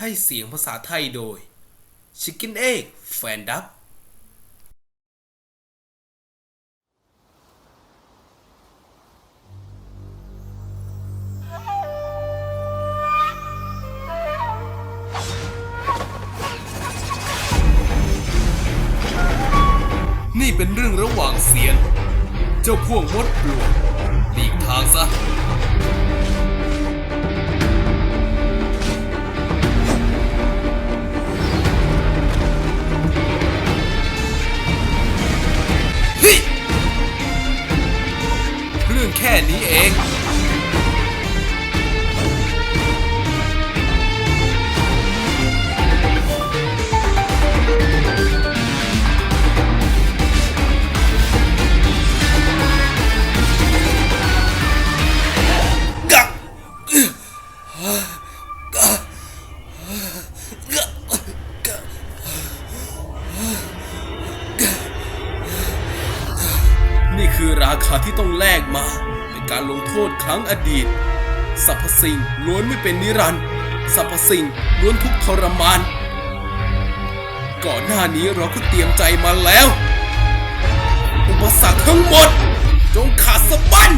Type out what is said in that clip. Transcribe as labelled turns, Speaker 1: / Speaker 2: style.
Speaker 1: ให้เสียงภาษาไทยโดย Chicken Egg Fan Dub นี่เป็นเรื่องระหว่างเสียนเจ้าพวกมดปลวกหลีกทางซะ รื่องแค่นี้เองกักนี่ คือราคาที่ต้องแลกมาเป็นการลงโทษครั้งอดีตสรรพสิ่งล้วนไม่เป็นนิรันดร์สรรพสิ่งล้วนทุกทรมาน ก่อนหน้านี้เราก็เตรียมใจมาแล้ว อุปสรรคทั้งหมด จงขาดสะบั้น